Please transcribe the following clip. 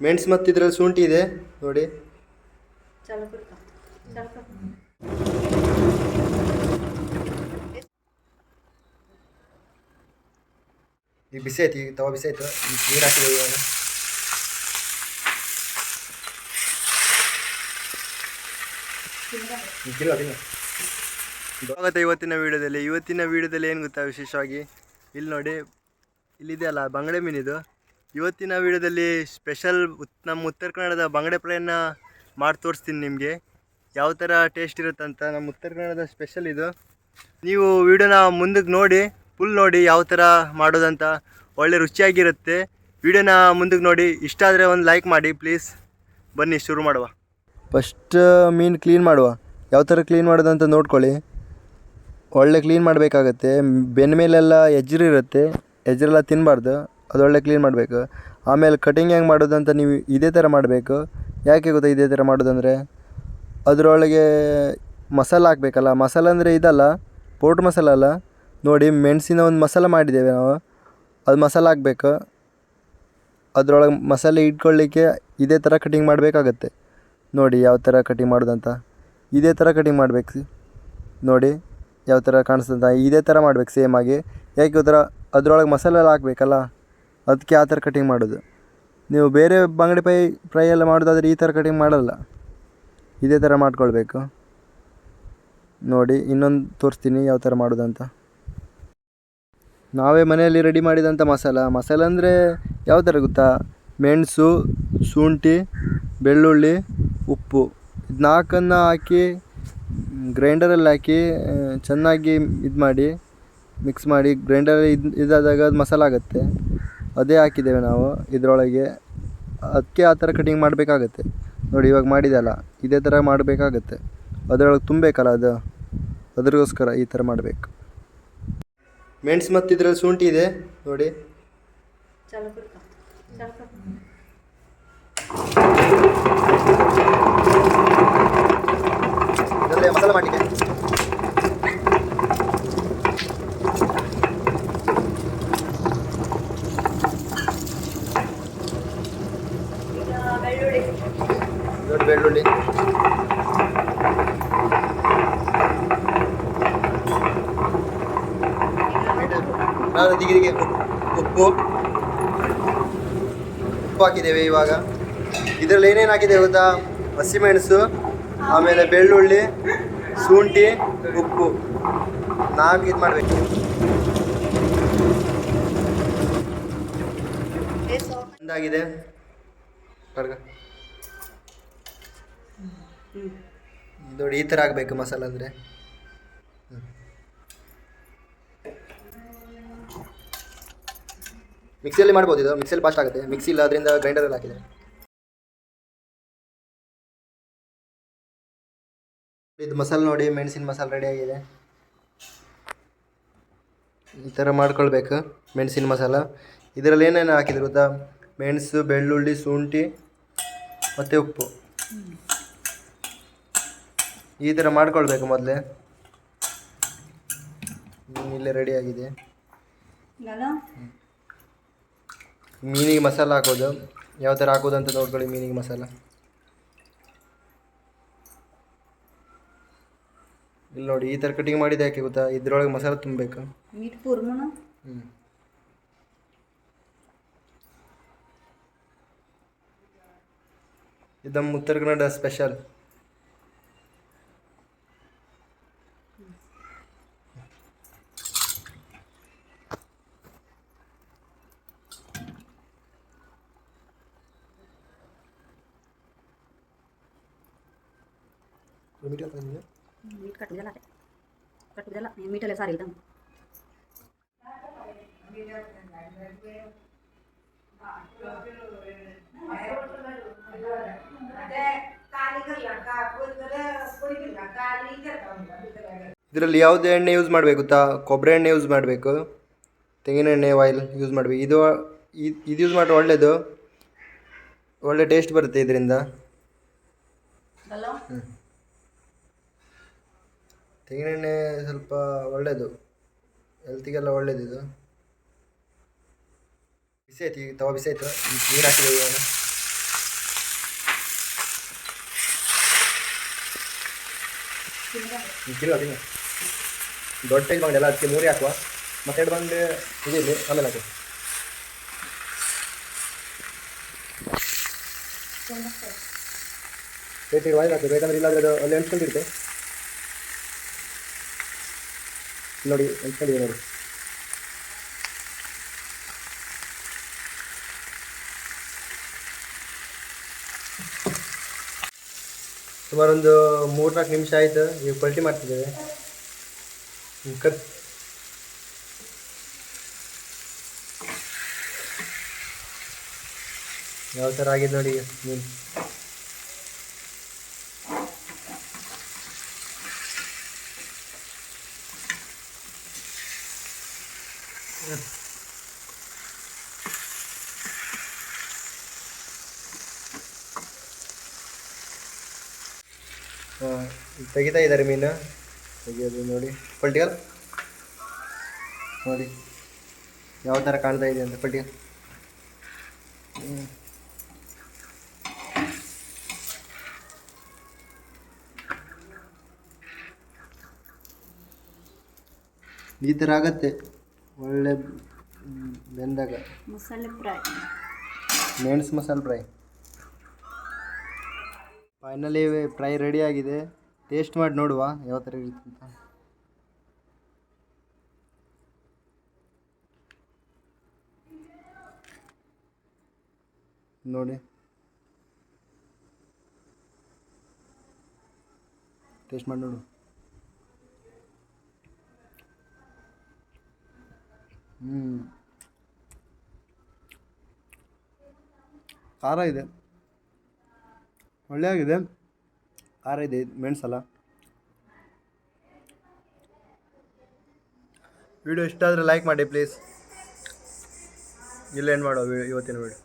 ಮೆಣಸು ಮತ್ತು ಇದ್ರಲ್ಲಿ ಶುಂಠಿ ಇದೆ, ನೋಡಿ. ಈಗ ಬಿಸಿ ಆಯ್ತು, ಈಗ ತವ ಬಿಸಿ ಆಯ್ತು. ನೀರು ಹಾಕಿದೆ ಇವಾಗ. ಸ್ವಾಗತ ಇವತ್ತಿನ ವೀಡಿಯೋದಲ್ಲಿ. ಇವತ್ತಿನ ವೀಡಿಯೋದಲ್ಲಿ ಏನು ಗೊತ್ತಾ ವಿಶೇಷವಾಗಿ? ಇಲ್ಲಿ ನೋಡಿ ಇಲ್ಲಿದೆಯಲ್ಲ ಬಂಗಡೆ ಮೀನಿದು. ಇವತ್ತಿನ ವಿಡಿಯೋದಲ್ಲಿ ಸ್ಪೆಷಲ್ ನಮ್ಮ ಉತ್ತರ ಕನ್ನಡದ ಬಂಗಡೆ ಫ್ರೈನ ಮಾಡಿ ತೋರಿಸ್ತೀನಿ ನಿಮಗೆ. ಯಾವ ಥರ ಟೇಸ್ಟ್ ಇರುತ್ತಂತ ನಮ್ಮ ಉತ್ತರ ಕನ್ನಡದ ಸ್ಪೆಷಲ್ ಇದು. ನೀವು ವಿಡಿಯೋನ ಮುಂದಕ್ಕೆ ನೋಡಿ ಫುಲ್ ನೋಡಿ ಯಾವ ಥರ ಮಾಡೋದಂತ ಒಳ್ಳೆ ರುಚಿಯಾಗಿರುತ್ತೆ. ವಿಡಿಯೋನ ಮುಂದಕ್ಕೆ ನೋಡಿ, ಇಷ್ಟ ಆದರೆ ಒಂದು ಲೈಕ್ ಮಾಡಿ ಪ್ಲೀಸ್ ಬನ್ನಿ, ಶುರು ಮಾಡುವ. ಫಸ್ಟ್ ಮೀನು ಕ್ಲೀನ್ ಮಾಡುವ. ಯಾವ ಥರ ಕ್ಲೀನ್ ಮಾಡೋದಂತ ನೋಡ್ಕೊಳ್ಳಿ. ಒಳ್ಳೆ ಕ್ಲೀನ್ ಮಾಡಬೇಕಾಗತ್ತೆ. ಬೆನ್ನ ಮೇಲೆಲ್ಲ ಎಜ್ರಿರುತ್ತೆ ಎಜ್ರೆಲ್ಲ ತಿನ್ನಬಾರ್ದು ಅದು ಒಳ್ಳೆ ಕ್ಲೀನ್ ಮಾಡಬೇಕು. ಆಮೇಲೆ ಕಟಿಂಗ್ ಹೆಂಗೆ ಮಾಡೋದಂತ ನೀವು ಇದೇ ಥರ ಮಾಡಬೇಕು. ಯಾಕೆ ಗೊತ್ತಾ ಇದೇ ಥರ ಮಾಡೋದಂದರೆ? ಅದರೊಳಗೆ ಮಸಾಲ ಹಾಕ್ಬೇಕಲ್ಲ, ಮಸಾಲ ಅಂದರೆ ಇದಲ್ಲ, ಪೌಡ್ರ್ ಮಸಾಲ ಅಲ್ಲ? ನೋಡಿ, ಮೆಣಸಿನ ಒಂದು ಮಸಾಲ ಮಾಡಿದ್ದೇವೆ ನಾವು. ಅದು ಮಸಾಲ ಹಾಕ್ಬೇಕು. ಅದರೊಳಗೆ ಮಸಾಲೆ ಇಟ್ಕೊಳ್ಳಿಕ್ಕೆ ಇದೇ ಥರ ಕಟಿಂಗ್ ಮಾಡಬೇಕಾಗತ್ತೆ. ನೋಡಿ, ಯಾವ ಥರ ಕಟಿಂಗ್ ಮಾಡೋದಂತ. ಇದೇ ಥರ ಕಟಿಂಗ್ ಮಾಡಬೇಕು. ನೋಡಿ, ಯಾವ ಥರ ಕಾಣಿಸ್ತಂತ ಇದೇ ಥರ ಮಾಡ್ಬೇಕು ಸೇಮ್ ಆಗಿ. ಯಾಕೆ ಥರ ಅದರೊಳಗೆ ಮಸಾಲೆ ಎಲ್ಲ ಹಾಕ್ಬೇಕಲ್ಲ? ಅದಕ್ಕೆ ಆ ಥರ ಕಟಿಂಗ್ ಮಾಡೋದು. ನೀವು ಬೇರೆ ಬಂಗಡಿ ಪೈ ಫ್ರೈ ಎಲ್ಲ ಮಾಡೋದಾದರೆ ಈ ಥರ ಕಟಿಂಗ್ ಮಾಡಲ್ಲ. ಇದೇ ಥರ ಮಾಡ್ಕೊಳ್ಬೇಕು. ನೋಡಿ, ಇನ್ನೊಂದು ತೋರಿಸ್ತೀನಿ ಯಾವ ಥರ ಮಾಡೋದಂತ. ನಾವೇ ಮನೆಯಲ್ಲಿ ರೆಡಿ ಮಾಡಿದಂಥ ಮಸಾಲ. ಮಸಾಲ ಅಂದರೆ ಯಾವ ಥರ ಗೊತ್ತಾ? ಮೆಣಸು, ಶುಂಠಿ, ಬೆಳ್ಳುಳ್ಳಿ, ಉಪ್ಪು. ಇದು ನಾಲ್ಕನ್ನು ಹಾಕಿ ಗ್ರೈಂಡರಲ್ಲಿ ಹಾಕಿ ಚೆನ್ನಾಗಿ ಇದು ಮಾಡಿ ಮಿಕ್ಸ್ ಮಾಡಿ ಗ್ರೈಂಡರ್ ಇದು, ಇದಾದಾಗ ಅದು ಮಸಾಲ ಆಗುತ್ತೆ. ಅದೇ ಹಾಕಿದ್ದೇವೆ ನಾವು. ಇದರೊಳಗೆ ಅದಕ್ಕೆ ಆ ಥರ ಕಟಿಂಗ್ ಮಾಡಬೇಕಾಗತ್ತೆ. ನೋಡಿ ಇವಾಗ ಮಾಡಿದೆಲ್ಲ ಇದೇ ಥರ ಮಾಡಬೇಕಾಗತ್ತೆ. ಅದರೊಳಗೆ ತುಂಬಬೇಕಲ್ಲ ಅದು? ಅದಕ್ಕೋಸ್ಕರ ಈ ಥರ ಮಾಡಬೇಕು. ಮೆಣಸು ಮತ್ತು ಇದರಲ್ಲಿ ಶುಂಠಿ ಇದೆ, ನೋಡಿ. ಈಗ ಬೆಳ್ಳುಳ್ಳಿ. ನಾನು ದಿಗಿರಿಗೆ ಉಪ್ಪು ಉಪ್ಪು ಹಾಕಿದ್ದೇವೆ ಇವಾಗ. ಇದರಲ್ಲಿ ಏನೇನು ಹಾಕಿದ್ದೇವೆ ಗೊತ್ತಾ? ಹಸಿಮೆಣಸು, ಆಮೇಲೆ ಬೆಳ್ಳುಳ್ಳಿ, ಶುಂಠಿ, ಉಪ್ಪು. ನಾಲ್ಕು ಇದು ಮಾಡಬೇಕು. ಏಸು ಕಡ್ಗ ನೋಡಿ, ಈ ಥರ ಆಗಬೇಕು ಮಸಾಲೆ ಅಂದರೆ. ಮಿಕ್ಸಿಯಲ್ಲಿ ಮಾಡ್ಬೋದು ಇದು. ಮಿಕ್ಸಿಯಲ್ಲಿ ಫಾಸ್ಟ್ ಆಗುತ್ತೆ. ಮಿಕ್ಸಿ ಇಲ್ಲ ಅದರಿಂದ ಗ್ರೈಂಡರಲ್ಲಿ ಹಾಕಿದೆ ಇದು ಮಸಾಲೆ ನೋಡಿ, ಮೆಣಸಿನ ಮಸಾಲೆ ರೆಡಿ ಆಗಿದೆ. ಈ ಥರ ಮಾಡ್ಕೊಳ್ಬೇಕು, ಮೆಣಸಿನ ಮಸಾಲ. ಇದರಲ್ಲಿ ಏನೇನು ಹಾಕಿದ್ರು ಗೊತ್ತಾ? ಮೆಣಸು, ಬೆಳ್ಳುಳ್ಳಿ, ಶುಂಠಿ. ಮತ್ತು ಉಪ್ಪು. ಈ ಥರ ಮಾಡ್ಕೊಳ್ಬೇಕು ಮೊದಲೇ. ಇಲ್ಲೇ ರೆಡಿ ಆಗಿದೆ. ಮೀನಿಗೆ ಮಸಾಲ ಹಾಕೋದು. ಯಾವ ಥರ ಹಾಕೋದು ಅಂತ ನೋಡ್ಕೊಳ್ಳಿ ಮೀನಿಗೆ ಮಸಾಲ. ಇಲ್ಲಿ ನೋಡಿ ಈ ಥರ ಕಟಿಂಗ್ ಮಾಡಿದ್ದೆ ಯಾಕೆ ಗೊತ್ತಾ? ಇದ್ರೊಳಗೆ ಮಸಾಲ ತುಂಬಬೇಕು. ಮೀಟ್ ಪೂರ್ಮನ ಹ್ಞೂ ಇದು ನಮ್ಮ ಉತ್ತರ ಕನ್ನಡ ಸ್ಪೆಷಲ್ ಮೀಟ್ ಕಟ್ಟಿದಲ್ಲ ಅದೇ ಕಟ್ಟಿದಲ್ಲ ಮೀಟಲ್ಲೇ ಸಾರಿ ಇದ್ದಂಗೆ ಇದರಲ್ಲಿ ಯಾವುದೇ ಎಣ್ಣೆ ಯೂಸ್ ಮಾಡಬೇಕು ತಾ ಕೊಬ್ಬರಿ ಎಣ್ಣೆ ಯೂಸ್ ಮಾಡಬೇಕು. ತೆಂಗಿನ ಎಣ್ಣೆ ಆಯಿಲ್ ಯೂಸ್ ಮಾಡಬೇಕು. ಇದು ಇದು ಯೂಸ್ ಮಾಡಿದ್ರೆ ಒಳ್ಳೆಯದು ಒಳ್ಳೆ ಟೇಸ್ಟ್ ಬರುತ್ತೆ ಇದರಿಂದ. ಅಲ್ಲ ತೆಂಗಿನ ಎಣ್ಣೆ ಸ್ವಲ್ಪ ಒಳ್ಳೆಯದು ಹೆಲ್ತಿಗೆಲ್ಲ ಒಳ್ಳೆಯದಿದು ಇದು ಬಿಸಿ ಆಯ್ತು ಈಗ ತವ ಬಿಸಿ ಆಯಿತು? ನೀರು ಹಾಕಿದೆ ತಿರುಗ ತಿನ್ನು ದೊಡ್ಡ ಸೈಜ್ ಬಂಗಡೆ ಎಲ್ಲ ಅದಕ್ಕೆ ಮೂರೇ ಹಾಕುವ. ಮತ್ತೆರಡು ಬಂಗಡೆ ಇದು ಇರಲಿ, ಆಮೇಲೆ ಹಾಕು. ಪೇಟಿಗೆ ವಾಯ್ದು ಹಾಕು ಬೇಕಂದ್ರೆ ಇಲ್ಲಾಂದ್ರೆ ಅದು ಅಲ್ಲಿ ಎಣ್ಸ್ಕೊಂಡಿರುತ್ತೆ. ನೋಡಿ ನೋಡಿ. ಸುಮಾರು ಮೂರು ಮೂರ್ನಾಲ್ಕು ನಿಮಿಷ ಆಯಿತು. ಈಗ ಪಲ್ಟಿ ಮಾಡ್ತಿದ್ದೇವೆ. ಕತ್ ಯಾವ ಥರ ಆಗಿದೆ ನೋಡಿ ಮೀನು ಹಾಂ ತೆಗಿತಾ ಇದ್ದಾರೆ ಮೀನು. ತೆಗಿಯೋದು ನೋಡಿ. ಪೊಲ್ಟಿಕಲ್. ನೋಡಿ. ಯಾವ ಥರ ಕಾಣ್ತಾ ಇದೆ ಅಂತ ಪೊಲ್ಟಿಕಲ್. ಈ ಥರ ಆಗತ್ತೆ. ಒಳ್ಳೆ ಬೆಂದಾಗ. ಮಸಾಲೆ ಫ್ರೈ. ಮೆಣಸು ಮಸಾಲೆ ಫ್ರೈ. ಫೈನಲಿ ಫ್ರೈ ರೆಡಿ ಆಗಿದೆ. ಟೇಸ್ಟ್ ಮಾಡಿ ನೋಡುವ ಯಾವ ಥರ ಇರುತ್ತೆ ಅಂತ. ನೋಡಿ. ಟೇಸ್ಟ್ ಮಾಡಿ ನೋಡು. ಹ್ಞೂ ಖಾರ ಇದೆ. ಒಳ್ಳೆ ಆಗಿದೆ ಖಾರ ಇದೆ ಮೆಣಸಲ್ಲ ವಿಡಿಯೋ ಇಷ್ಟ ಆದರೆ ಲೈಕ್ ಮಾಡಿ ಪ್ಲೀಸ್ ಇಲ್ಲೇನು ಮಾಡೋ ಇವತ್ತಿನ ವಿಡಿಯೋ